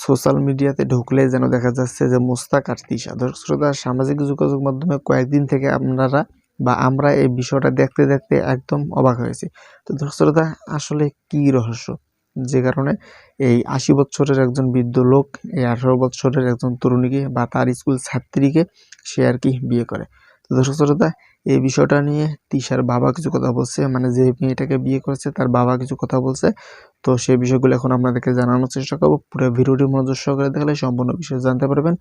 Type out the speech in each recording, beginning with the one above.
Social মিডিয়াতে ঢুকলে যেন দেখা যাচ্ছে যে মোস্তাক আর তিশা। দর্শক শ্রোতা, সামাজিক যোগাযোগ মাধ্যমে কয়েকদিন থেকে আপনারা বা আমরা এই বিষয়টা দেখতে দেখতে একদম অবাক হয়েছি। তো দর্শক শ্রোতা, আসলে কি রহস্য? যে কারণে এই আশি বছরের একজন বৃদ্ধ লোক, এই আঠারো বছরের একজন তরুণীকে বা তার স্কুল ছাত্রীকে সে আর কি বিয়ে করে। তো দর্শক শ্রোতা, এই বিষয়টা নিয়ে তিশার বাবা কিছু কথা বলছে মানে যে মেয়েটাকে বিয়ে করেছে তার বাবা কিছু কথা বলছে। তো সেই বিষয়গুলো এখন আপনাদেরকে জানানোর চেষ্টা করব। পুরো ভিডিওটি মনোযোগ সহকারে দেখলে সম্পূর্ণ বিষয় জানতে পারবেন।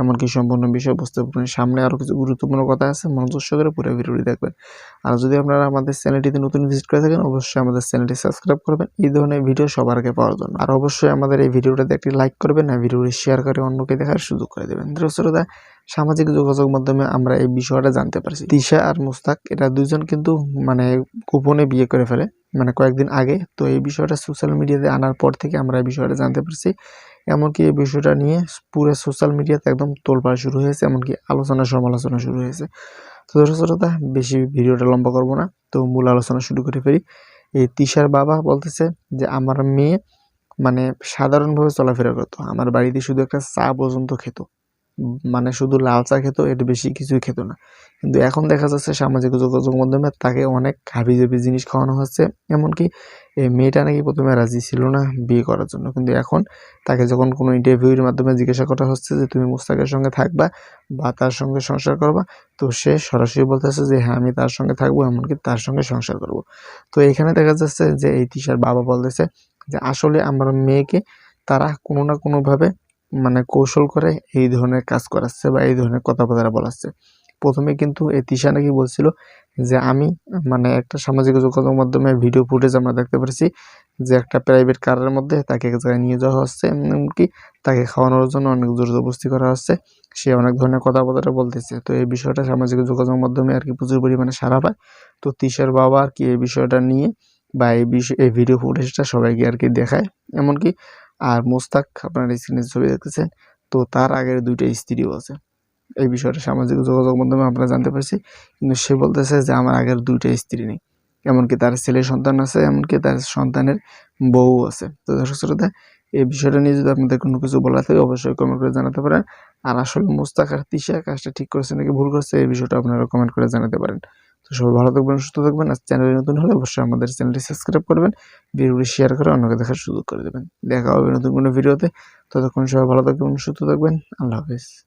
এমনকি সম্পূর্ণ বিষয় বুঝতে পারবেন। সামনে আরও কিছু গুরুত্বপূর্ণ কথা আছে, মনোযোগ সহকারে পুরো ভিডিওটি দেখবেন। আর যদি আপনারা আমাদের চ্যানেলটিতে নতুন ভিজিট করে থাকেন, অবশ্যই আমাদের চ্যানেলটি সাবস্ক্রাইব করবেন। এই ধরনের ভিডিও সবার আগে পাওয়ার জন্য। আর অবশ্যই আমাদের এই ভিডিওটাতে একটি লাইক করবেন আর ভিডিওটি শেয়ার করে অন্যকে দেখার সুযোগ করে দেবেন। দর্শকরা সামাজিক যোগাযোগ মাধ্যমে আমরা এই বিষয়টা জানতে পারছি। তিশা আর মুস্তাক এটা দুজন কিন্তু মানে গোপনে বিয়ে করে ফেলে। মানে কয়েকদিন আগে, তো এই বিষয়টা সোশ্যাল মিডিয়াতে আনার পর থেকে আমরা এই বিষয়টা জানতে পারছি। এমনকি এই বিষয়টা নিয়ে পুরো সোশ্যাল মিডিয়াতে একদম তোলপাড় শুরু হয়েছে, এমনকি আলোচনা সমালোচনা শুরু হয়েছে। তো দর্শক বেশি ভিডিওটা লম্বা করব না, তো মূল আলোচনা শুরু করে ফেলি। এই তিশার বাবা বলতেছে যে, আমার মেয়ে মানে সাধারণভাবে চলাফেরা করতো। আমার বাড়িতে শুধু একটা চা পর্যন্ত খেত। মানে শুধু লাল চা খেত, এর বেশি কিছুই খেত না। কিন্তু এখন দেখা যাচ্ছে সামাজিক যোগাযোগ মাধ্যমে তাকে অনেক হাবিজাবি জিনিস খাওয়ানো হচ্ছে। এমনকি এই মেয়েটা নাকি প্রথমে রাজি ছিল না বিয়ে করার জন্য। কিন্তু এখন তাকে যখন কোনো ইন্টারভিউর মাধ্যমে জিজ্ঞাসা করা হচ্ছে যে, তুমি মুস্তাকের সঙ্গে থাকবা বা তার সঙ্গে সংসার করবা? তো সে সরাসরি বলতেছে যে হ্যাঁ আমি তার সঙ্গে থাকব, এমনকি তার সঙ্গে সংসার করব। তো এখানে দেখা যাচ্ছে যে, এই তিশার বাবা বলতেছে যে, আসলে আমার মেয়েকে তারা কোনো না কোনোভাবে মানে কৌশল করে এই ধরনের কাজ করাচ্ছে বা এই ধরনের কথাবার্তা বলাচ্ছে। প্রথমে কিন্তু এই তিশা নাকি বলছিল যে, আমি মানে একটা সামাজিক যোগাযোগ মাধ্যমে ভিডিও ফুটেজ আমরা দেখতে পাচ্ছি যে, একটা প্রাইভেট কারের মধ্যে তাকে এক জায়গায় নিয়ে যাওয়া হচ্ছে। এমনকি তাকে খাওয়ানোর জন্য অনেক জোর জবরদস্তি করা হচ্ছে। সে অনেক ধরনের কথাবার্তা বলতেছে। তো এই বিষয়টা সামাজিক যোগাযোগ মাধ্যমে আর কি প্রচুর পরিমাণে সারা পায়। তো তিশার বাবা আর কি এই বিষয়টা নিয়ে বা এই বিষয়, এই ভিডিও ফুটেজটা সবাইকে আর কি দেখায়। এমনকি আর মোস্তাক আপনার স্ক্রিনে ছবি দেখতেছেন, তো তার আগের দুইটা স্ত্রীও আছে। এই বিষয়টা সামাজিক যোগাযোগ মাধ্যমে আমরা জানতে পারছি, কিন্তু সে বলতেছে যে আমার আগের দুইটা স্ত্রী নেই। এমনকি তার ছেলে সন্তান আছে, এমনকি তার সন্তানের বউ আছে। তো দর্শক শ্রোতা, এই বিষয়টা নিয়ে যদি আপনাদের কোনো কিছু বলা থাকে, অবশ্যই কমেন্ট করে জানাতে পারেন। আর আসলে মোস্তাক আর তিশা কাজটা ঠিক করেছে নাকি ভুল করছে, এই বিষয়টা আপনারা কমেন্ট করে জানাতে পারেন। তো সবাই ভালো থাকবেন, সুস্থ থাকবেন। আর চ্যানেলে নতুন হলে অবশ্যই আমাদের চ্যানেলটি সাবস্ক্রাইব করবেন ভিডিওটি শেয়ার করে অন্যকে দেখার সুযোগ করে দেবেন। দেখা হবে নতুন কোনো ভিডিওতে। ততক্ষণ সবাই ভালো থাকবেন, সুস্থ থাকবেন। আল্লাহ হাফিজ।